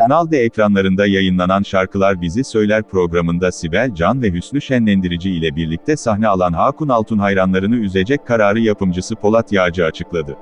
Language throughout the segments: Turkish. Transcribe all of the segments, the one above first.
Kanal D ekranlarında yayınlanan Şarkılar Bizi Söyler programında Sibel Can ve Hüsnü Şenlendirici ile birlikte sahne alan Hakun Altun hayranlarını üzecek kararı yapımcısı Polat Yağcı açıkladı.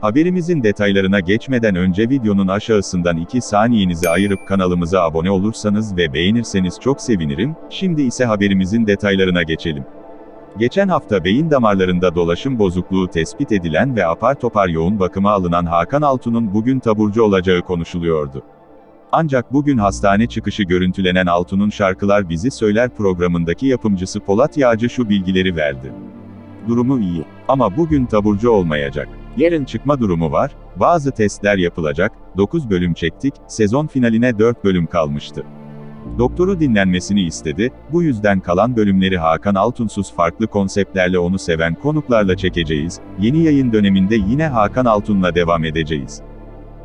Haberimizin detaylarına geçmeden önce videonun aşağısından 2 saniyenizi ayırıp kanalımıza abone olursanız ve beğenirseniz çok sevinirim, şimdi ise haberimizin detaylarına geçelim. Geçen hafta beyin damarlarında dolaşım bozukluğu tespit edilen ve apar topar yoğun bakıma alınan Hakan Altun'un bugün taburcu olacağı konuşuluyordu. Ancak bugün hastane çıkışı görüntülenen Altun'un Şarkılar Bizi Söyler programındaki yapımcısı Polat Yağcı şu bilgileri verdi. Durumu iyi. Ama bugün taburcu olmayacak. Yarın çıkma durumu var, bazı testler yapılacak, 9 bölüm çektik, sezon finaline 4 bölüm kalmıştı. Doktoru dinlenmesini istedi, bu yüzden kalan bölümleri Hakan Altunsuz farklı konseptlerle onu seven konuklarla çekeceğiz, yeni yayın döneminde yine Hakan Altun'la devam edeceğiz.